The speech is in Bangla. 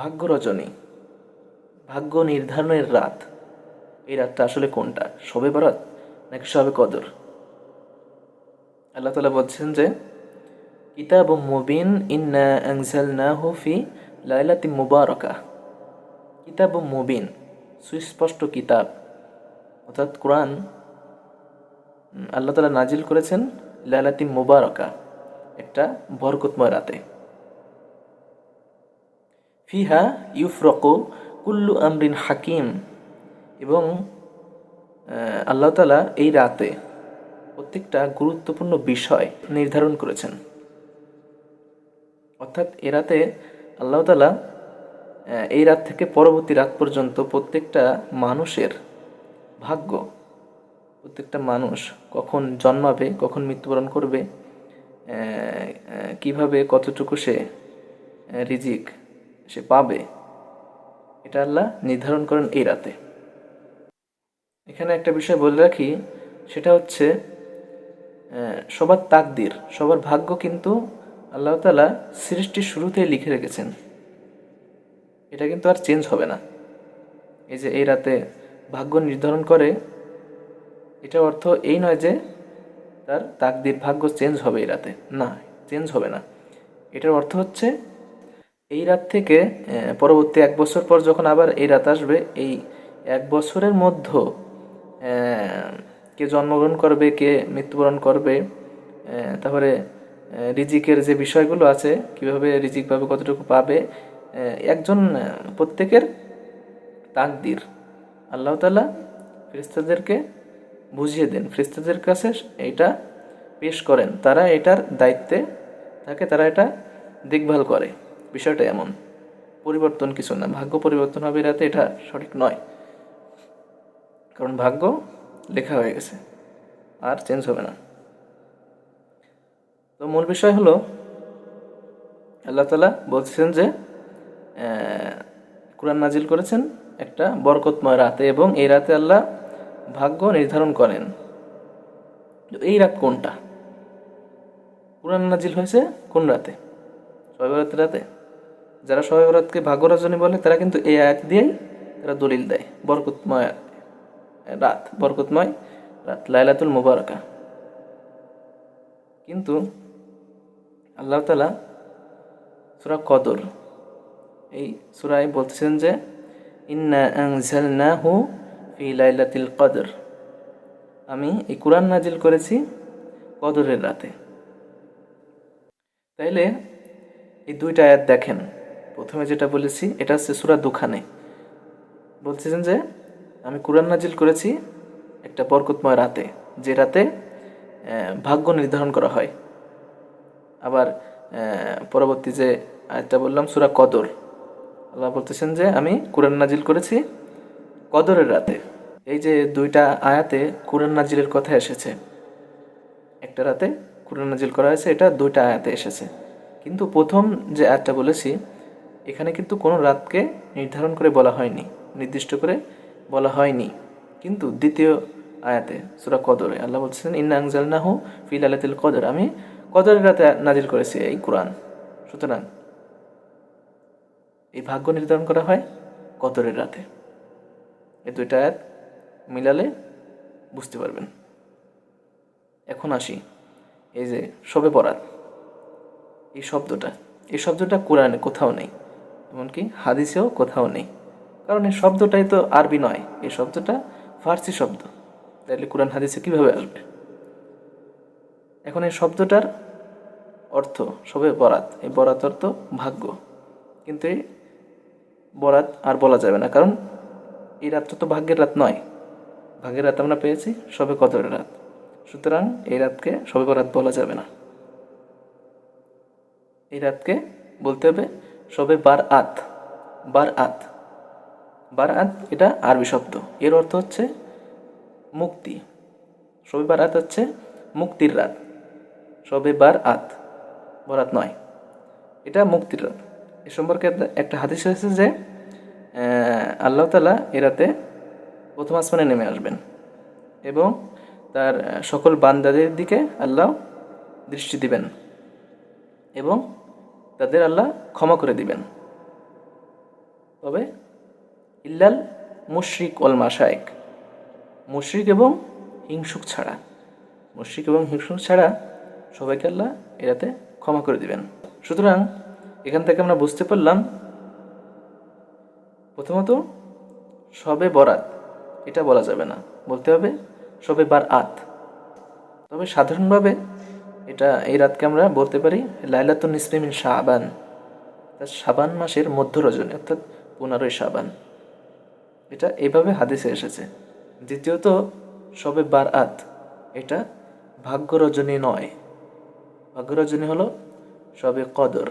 ভাগ্য রজনী ভাগ্য নির্ধারণের রাত। এই রাতটা আসলে কোনটা? সবে বরাত নাকি সবে কদর? আল্লাহ তালা বলছেন যে কিতাব মুবিন ইন্না আনজালনাহু ফি লাইলাতি মুবারকা কিতাব মুবিন, সুস্পষ্ট কিতাব। অর্থাৎ কোরআন আল্লাহ তালা নাজিল করেছেন লাইলাতি মুবারকা একটা বরকতময় রাতে। ফিহা ইউফরকু কুল্লু আমরিন হাকিম। এবং আল্লাহ তালা এই রাতে প্রত্যেকটা গুরুত্বপূর্ণ বিষয় নির্ধারণ করেছেন। অর্থাৎ এ রাতে আল্লাহ তালা এই রাত থেকে পরবর্তী রাত পর্যন্ত প্রত্যেকটা মানুষের ভাগ্য, প্রত্যেকটা মানুষ কখন জন্মাবে, কখন মৃত্যুবরণ করবে কীভাবে কতটুকু সে রিজিক সে পাবে। এটা আল্লাহ নির্ধারণ করেন এই রাতে। এখানে একটা বিষয় বলে রাখি, সেটা হচ্ছে সবার তাকদির, সবার ভাগ্য কিন্তু আল্লাহ তালা সৃষ্টির শুরুতেই লিখে রেখেছেন। এটা কিন্তু আর চেঞ্জ হবে না। এই যে এই রাতে ভাগ্য নির্ধারণ করে, এটা অর্থ এই নয় যে তার তাকদির ভাগ্য চেঞ্জ হবে এই রাতে। না, চেঞ্জ হবে না। এটার অর্থ হচ্ছে এই রাত থেকে পরবর্তী এক বছর পর যখন আবার এই রাত আসবে, এই এক বছরের মধ্যে কে জন্মগ্রহণ করবে, কে মৃত্যুবরণ করবে তারপরে রিজিকের যে বিষয়গুলো আছে, কীভাবে রিজিক পাবে, কতটুকু পাবে একজন প্রত্যেকের তাকদির। আল্লাহ তালা ফেরিস্তাদেরকে বুঝিয়ে দেন ফেরিস্তাদের কাছে এইটা পেশ করেন, তারা এটার দায়িত্বে থাকে, তারা এটা দেখভাল করে। বিষয়টা এমন। পরিবর্তন কিছু না, ভাগ্য পরিবর্তন হবে রাতে এটা সঠিক নয়। কারণ ভাগ্য লেখা হয়ে গেছে, আর চেঞ্জ হবে না। তো মূল বিষয় হলো, আল্লাহ তালা বলছেন যে কোরআন নাজিল করেছেন একটা বরকতময় রাতে এবং এই রাতে আল্লাহ ভাগ্য নির্ধারণ করেন। এই রাত কোনটা? কোরআন নাজিল হয়েছে কোন রাতে? শবে বরাতের রাতে? যারা শবে বরাতকে ভাগ্য রজনী বলে, তারা কিন্তু এই আয়াত দিয়েই তারা দলিল দেয়। বরকতময় রাত বরকতময় রাত, লাইলাতুল মুবারকা। কিন্তু আল্লাহ তালা সুরা কদর, এই সুরায় বলতেছেন যে, ইন্না আনজালনাহু ফি লাইলাতিল কদর। আমি এই কোরআন নাজিল করেছি কদরের রাতে। তাইলে এই দুইটা আয়াত দেখেন। প্রথমে যেটা বলেছি, এটা হচ্ছে সুরা দুখানে। বলতেছেন যে, আমি কোরআন নাজিল করেছি একটা বরকতময় রাতে, যে রাতে ভাগ্য নির্ধারণ করা হয়। আবার পরবর্তী যে আয়াতটা বললাম, সুরা কদর। আল্লাহ বলতেছেন যে, আমি কোরআন নাজিল করেছি কদরের রাতে। এই যে দুইটা আয়াতে কোরআন নাজিলের কথা এসেছে, একটা রাতে কোরআন নাজিল করা হয়েছে, এটা দুইটা আয়াতে এসেছে। কিন্তু প্রথম যে আয়াতটা বলেছি এখানে কিন্তু কোনো রাতকে নির্ধারণ করে বলা হয়নি, নির্দিষ্ট করে বলা হয়নি। কিন্তু দ্বিতীয় আয়াতে, সুরা কদরে, আল্লাহ বলছেন, ইন্না আংজালনাহু ফিল আলাতিল কদর। আমি কদরের রাতে নাজিল করেছি এই কোরআন। সুতরাং এই ভাগ্য নির্ধারণ করা হয় কদরের রাতে। এই দুইটা আয়াত মিলালে বুঝতে পারবেন। এখন আসি এই যে সবে বরাত। এই শব্দটা এই শব্দটা কোরআনে কোথাও নেই। এমনকি হাদিসেও কোথাও নেই। কারণ এই শব্দটাই তো আরবি নয়, এই শব্দটা ফার্সি শব্দ। তাইলে কোরআন হাদিসে কীভাবে আসবে? এখন এই শব্দটার অর্থ সবে বরাত। এই বরাত অর্থ ভাগ্য। কিন্তু এই বরাত আর বলা যাবে না। কারণ এই রাতটা তো ভাগ্যের রাত নয়। ভাগ্যের রাত আমরা পেয়েছি সবে কদরের রাত। সুতরাং এই রাতকে সবে বরাত বলা যাবে না। এই রাতকে বলতে হবে সবে বার আত বার আত বার আত এটা আরবি শব্দ। এর অর্থ হচ্ছে মুক্তি। সবে বার আত হচ্ছে মুক্তির রাত। সবে বার আত বরাত নয়। এটা মুক্তির রাত। এ সম্পর্কে একটা- হাদিস হয়েছে যে আল্লাহ তালা এ রাতে প্রথম আসমানে নেমে আসবেন এবং তার সকল বান্দাদের দিকে আল্লাহ দৃষ্টি দিবেন এবং তাদের আল্লাহ ক্ষমা করে দিবেন। তবে ইল্লাল মুশরিক ওয়াল মাশায়েক মুশরিক এবং হিংসুক ছাড়া, মুশরিক এবং হিংসুক ছাড়া সবাইকে আল্লাহ এরাতে ক্ষমা করে দিবেন। সুতরাং এখান থেকে আমরা বুঝতে পারলাম, প্রথমত সবে বরাত, এটা বলা যাবে না। বলতে হবে সবে বার আত তবে সাধারণভাবে এটা এই রাতকে আমরা বলতে পারি লাইলাতুন নিসমিমিন শাহবান শাবান। মাসের মধ্য রজনী, অর্থাৎ পনেরোই শাবান। এটা এভাবে হাদিসে এসেছে। দ্বিতীয়ত, সবে বার আত এটা ভাগ্যরজনী নয়। ভাগ্যরজনী হলো সবে কদর।